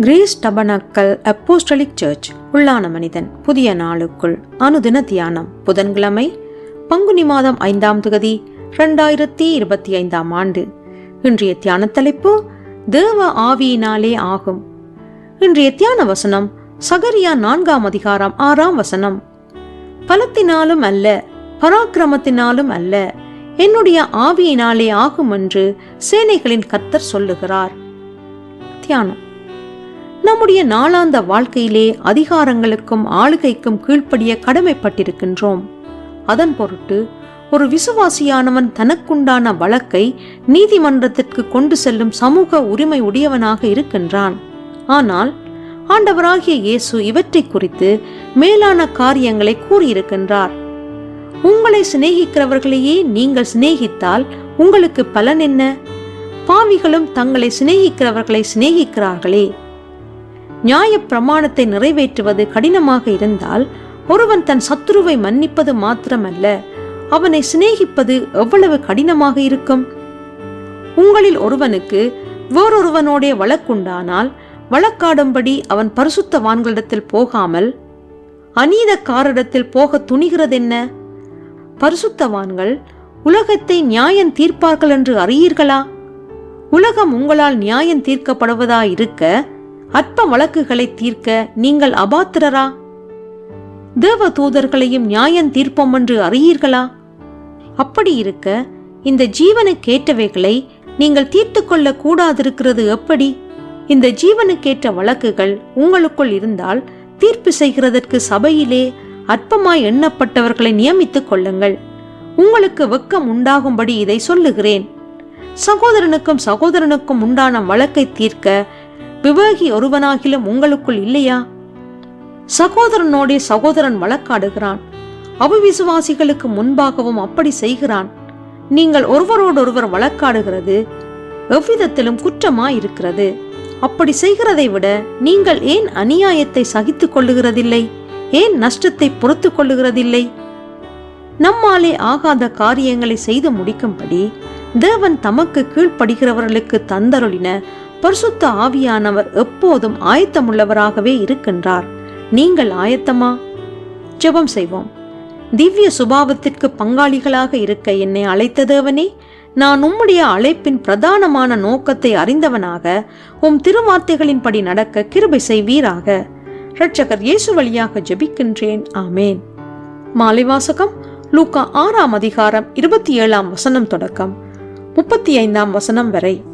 Grace tabernacle apostolic search உள்ளான மனிதன் புதிய நாளுக்குள் அனுதின தியானம் புதன்கிழமை பங்குனி மாதம் ஐந்தாம் தொகுதி ரெண்டாயிரத்தி இருபத்தி ஐந்தாம் ஆண்டு. இன்றைய தியான தலைப்பு தேவ ஆவியினாலே ஆகும். இன்றைய தியான வசனம் சகரியா நான்காம் அதிகாரம் ஆறாம் வசனம். பலத்தினாலும் அல்ல பராக்கிரமத்தினாலும் அல்ல என்னுடைய ஆவியினாலே ஆகும் என்று சேனைகளின் கர்த்தர் சொல்லுகிறார். தியானம். நம்முடைய நாளாந்த வாழ்க்கையிலே அதிகாரங்களுக்கும் ஆளுகைக்கும் கீழ்ப்படிய கடமைப்பட்டிருக்கின்றோம். அதன் பொருட்டு ஒரு விசுவாசியானவன் தனக்குண்டான வழக்கை நீதிமன்றத்திற்கு கொண்டு செல்லும் சமூக உரிமை உடையவனாக இருக்கின்றான். ஆனால் ஆண்டவராகிய இயேசு இவற்றை குறித்து மேலான காரியங்களை கூறியிருக்கின்றார். உங்களை சிநேகிக்கிறவர்களையே நீங்கள் சிநேகித்தால் உங்களுக்கு பலன் என்ன? பாவிகளும் தங்களை சிநேகிக்கிறவர்களை சிநேகிக்கிறார்களே. நியாய பிரமாணத்தை நிறைவேற்றுவது கடினமாக இருந்தால் ஒருவன் தன் சத்துருவை மன்னிப்பது மாத்திரமல்ல அவனை சிநேகிப்பது எவ்வளவு கடினமாக இருக்கும்? உங்களில் ஒருவனுக்கு வேறொருவனோடே வழக்குண்டானால் வழக்காடும்படி அவன் பரிசுத்தவான்களிடத்தில் போகாமல் அநீதக்காரிடத்தில் போக துணிகிறதென்ன? பரிசுத்தவான்கள் உலகத்தை நியாயம் தீர்ப்பார்கள் என்று அறியீர்களா? உலகம் உங்களால் நியாயம் தீர்க்கப்படுவதாயிருக்க இருக்க அற்ப வழக்குகளை தீர்க்க நீங்கள் அபாத்திரரா? தேவ தூதர்களையும் நியாயம் தீர்ப்போம் என்று அறியீர்களா? அப்படி இருக்க இந்த ஜீவனுக்கேற்றவைகளை நீங்கள் தீர்த்து கொள்ள கூடாதிருக்கிறது எப்படி? இந்த ஜீவனுக்கேற்ற வழக்குகள் உங்களுக்குள் இருந்தால் தீர்ப்பு செய்கிறதற்கு சபையிலே அற்பமாய் எண்ணப்பட்டவர்களை நியமித்துக் கொள்ளுங்கள். உங்களுக்கு வெக்கம் உண்டாகும்படி இதை சொல்லுகிறேன். சகோதரனுக்கும் சகோதரனுக்கும் உண்டான வழக்கை தீர்க்க விவேகி ஒருவனாகிலும் உங்களுக்குள் இல்லையா? சகோதரனோடே சகோதரன் வழக்காடுகிறான். அவிசுவாசிகளுக்கு முன்பாகவும் அப்படி செய்கிறான். நீங்கள் ஒருவரோடொருவர் வழக்காடுகிறது எவ்விதத்திலும் குற்றமா இருக்கிறது அப்படி செய்கிறதை விட நீங்கள் ஏன் அநியாயத்தை சகித்துக் கொள்ளுகிறதில்லை? ஏன் நஷ்டத்தை பொறுத்து கொள்ளுகிறதில்லை? நம்மாலே ஆகாத காரியங்களை செய்து முடிக்கும்படி தேவன் தமக்கு கீழ்ப்படுகிறவர்களுக்கு தந்தருளின பரிசுத்த ஆவியானவர் எப்போதும் ஆயத்தமுள்ளவராகவே இருக்கின்றார். நீங்கள் ஆயத்தமா? ஜெபம் செய்வோம். திவ்ய சுபாவத்திற்கு பங்காளிகளாக இருக்க என்னை அழைத்த தேவனே நான் உம்முடைய அழைப்பின் பிரதானமான நோக்கத்தை அறிந்தவனாக உம் திருவார்த்தைகளின்படி நடக்க கிருபை செய்வீராக. இரட்சகர் இயேசு வழியாக ஜெபிக்கின்றேன். ஆமேன். மாலை வாசகம் லூக்கா ஆறாம் அதிகாரம் இருபத்தி ஏழாம் வசனம் தொடக்கம். முப்பத்தி ஐந்தாம் வசனம் வரை.